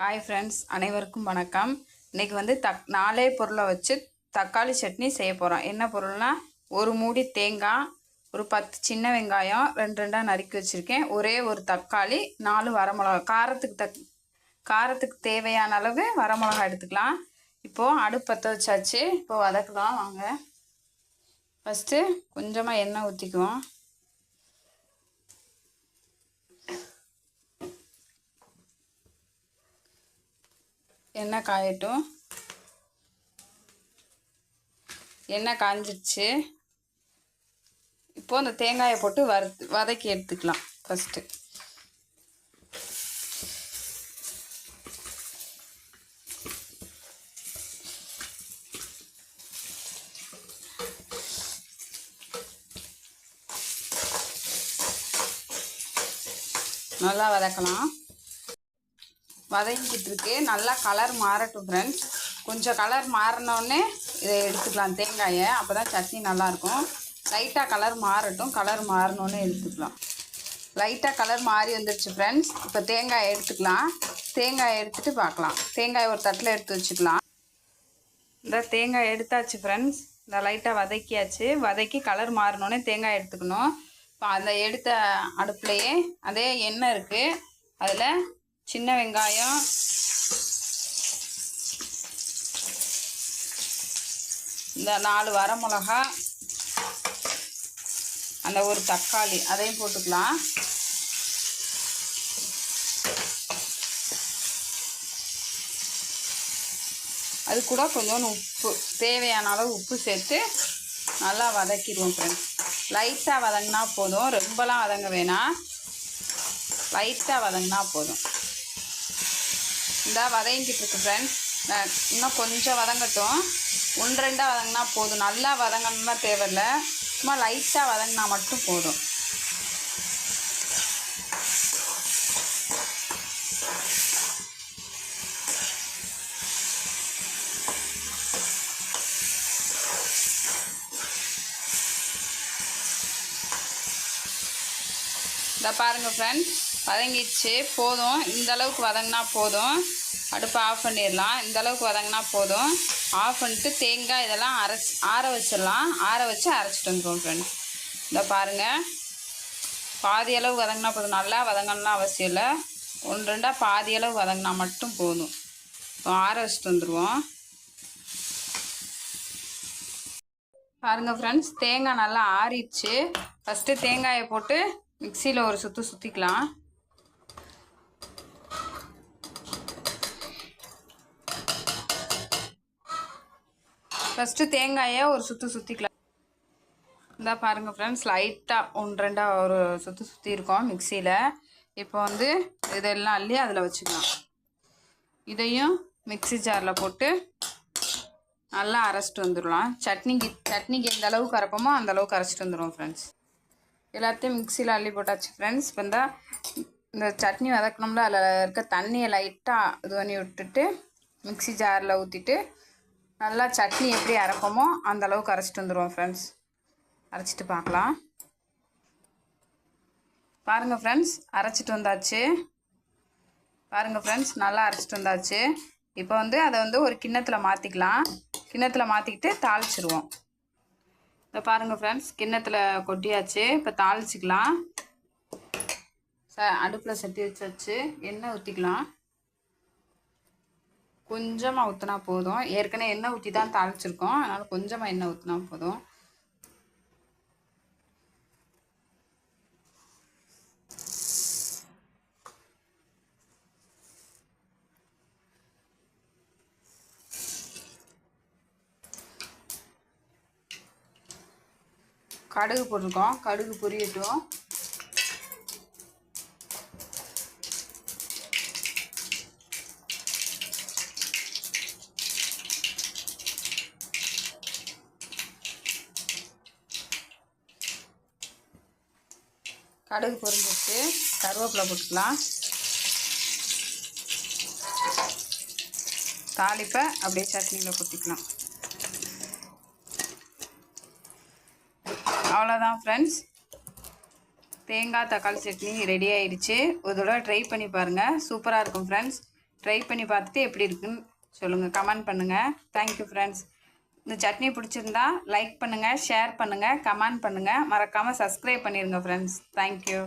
Hi friends அனைவருக்கும் வணக்கம். இன்னைக்கு வந்து தக் நாலே பொருளை வச்சு தக்காளி சட்னி செய்ய போகிறோம் என்ன பொருள்னா ஒரு மூடி தேங்காய் ஒரு பத்து சின்ன வெங்காயம் ரெண்டு ரெண்டாக நறுக்கி வச்சுருக்கேன். ஒரே ஒரு தக்காளி நாலு வரமிளகா காரத்துக்கு தக் காரத்துக்கு தேவையான அளவு வரமிளகா எடுத்துக்கலாம். இப்போது அடுப்பு பற்ற வச்சாச்சு. இப்போது வதக்கலாம் வாங்க. ஃபஸ்ட்டு கொஞ்சமாக எண்ணெய் ஊற்றிக்குவோம் எண்ணெய் காயட்டும். எண்ணெய் காஞ்சிடுச்சு இப்போ அந்த தேங்காயை போட்டு வறுத்து வதக்கி எடுத்துக்கலாம் ஃபஸ்ட்டு நல்லா வதக்கலாம். வதங்கிட்டு இருக்கு நல்லா கலர் மாறட்டும் ஃப்ரெண்ட்ஸ் கொஞ்சம் கலர் மாறினோடனே இதை எடுத்துக்கலாம். தேங்காயை. அப்போ தான் சட்னி நல்லாயிருக்கும். லைட்டாக கலர் மாறட்டும். கலர் மாறினோடனே எடுத்துக்கலாம். லைட்டாக கலர் மாறி வந்துருச்சு ஃப்ரெண்ட்ஸ் இப்போ தேங்காயை எடுத்துக்கலாம். தேங்காயை எடுத்துகிட்டு பார்க்கலாம். தேங்காயை ஒரு தட்டில் எடுத்து வச்சுக்கலாம். இந்த தேங்காய் எடுத்தாச்சு ஃப்ரெண்ட்ஸ் இந்த லைட்டாக வதக்கியாச்சு. வதக்கி கலர் மாறினோடனே தேங்காய் எடுத்துக்கணும். இப்போ அந்த எடுத்த அடுப்புலையே அதே எண்ணெய் இருக்குது அதில் சின்ன வெங்காயம். இந்த நாலு வரமிளகா அந்த ஒரு தக்காளி அதையும் போட்டுக்கலாம். அது கூட கொஞ்சோண்டு உப்பு தேவையான அளவு உப்பு சேர்த்து நல்லா வதக்கிடுவோம் ஃப்ரெண்ட்ஸ் லைட்டாக வதங்கினா போதும். ரொம்பலாம் வதங்க வேணாம். லைட்டாக வதங்கினா போதும். இந்த வதங்கிட்டு இருக்கு ஃப்ரெண்ட்ஸ் இன்னும் கொஞ்சம் வதங்கட்டும். ஒன்று ரெண்டாக வதங்கினா போதும். நல்லா வதங்கணும்னா தேவையில்ல. சும்மா லைட்டாக வதங்கினா மட்டும் போதும். இந்த பாருங்கள் ஃப்ரெண்ட்ஸ் வதங்கிடுச்சு. போதும். இந்த அளவுக்கு வதங்கினா போதும். அடுப்பை ஆஃப் பண்ணிடலாம். இந்த அளவுக்கு வதங்கினா போதும். ஆஃப் பண்ணிட்டு தேங்காய் இதெல்லாம் அரைச்சி ஆற வச்சிடலாம். ஆற வச்சு அரைச்சிட்டு வந்துடுவோம் ஃப்ரெண்ட்ஸ் இந்த பாருங்கள் பாதி அளவு வதங்கினா போதும். நல்லா வதங்கணும்லாம் அவசியம் இல்லை. ஒன்று ரெண்டாக பாதி அளவு வதங்கினா மட்டும் போதும். இப்போ ஆற வச்சுட்டு வந்துடுவோம் பாருங்கள் ஃப்ரெண்ட்ஸ் தேங்காய் நல்லா ஆறிடுச்சு. ஃபஸ்ட்டு தேங்காயை போட்டு மிக்சியில் ஒரு சுற்று சுற்றிக்கலாம் ஃபஸ்ட்டு தேங்காயை ஒரு சுற்று சுற்றிக்கலாம் இந்தா பாருங்கள் ஃப்ரெண்ட்ஸ் லைட்டாக ஒன்று ரெண்டாக ஒரு சுற்று சுற்றி இருக்கோம் மிக்சியில் இப்போ வந்து இதெல்லாம் அள்ளி அதில் வச்சுக்கலாம். இதையும் மிக்சி ஜாரில் போட்டு நல்லா அரைச்சிட்டு வந்துடலாம். சட்னிக்கு சட்னிக்கு எந்த அளவுக்கு அரைப்போமோ அந்த அளவுக்கு அரைச்சிட்டு வந்துடுவோம் ஃப்ரெண்ட்ஸ் எல்லாத்தையும் மிக்சியில் அள்ளி போட்டாச்சு ஃப்ரெண்ட்ஸ் இப்போ இந்த இந்த சட்னி வதக்கணும்ல அதில் இருக்க தண்ணியை லைட்டாக இது பண்ணி விட்டுட்டு மிக்சி ஜாரில் ஊற்றிட்டு நல்லா சட்னி எப்படி அரைப்போமோ அந்த அளவுக்கு அரைச்சிட்டு வந்துடுவோம் ஃப்ரெண்ட்ஸ் அரைச்சிட்டு பார்க்கலாம். பாருங்கள் ஃப்ரெண்ட்ஸ் அரைச்சிட்டு வந்தாச்சு. பாருங்கள் ஃப்ரெண்ட்ஸ் நல்லா அரைச்சிட்டு வந்தாச்சு. இப்போ வந்து அதை வந்து ஒரு கிண்ணத்தில் மாற்றிக்கலாம் கிண்ணத்தில் மாற்றிக்கிட்டு தாளிச்சிருவோம். இப்போ பாருங்கள் ஃப்ரெண்ட்ஸ் கிண்ணத்தில் கொட்டியாச்சு. இப்போ தாளிச்சிக்கலாம். ச அடுப்பில் சட்டி வச்சாச்சு. எண்ணெய் ஊற்றிக்கலாம் கொஞ்சமாக ஊற்றினா போதும். ஏற்கனவே எண்ணெய் ஊற்றி தான் தாளிச்சிருக்கோம். அதனால் கொஞ்சமாக எண்ணெய் ஊற்றினா போதும். கடுகு போட்டிருக்கோம். கடுகு பொரியட்டும். கடுகு பொரிஞ்சிட்டு கருவேப்பிலை போட்டுக்கலாம். தாளிப்பை அப்படியே சட்னியில் கொட்டிக்கலாம். அவ்வளோதான் ஃப்ரெண்ட்ஸ் தேங்காய் தக்காளி சட்னி ரெடி ஆயிடுச்சு. ஒரு தடவை ட்ரை பண்ணி பாருங்கள் சூப்பராக இருக்கும் ஃப்ரெண்ட்ஸ் ட்ரை பண்ணி பார்த்துட்டு எப்படி இருக்குன்னு சொல்லுங்கள் கமெண்ட் பண்ணுங்கள் தேங்க்யூ ஃப்ரெண்ட்ஸ் இந்த சட்னி பிடிச்சிருந்தா லைக் பண்ணுங்கள் ஷேர் பண்ணுங்கள் கமெண்ட் பண்ணுங்கள் மறக்காமல் சப்ஸ்கிரைப் பண்ணிடுங்க ஃப்ரெண்ட்ஸ் தேங்க்யூ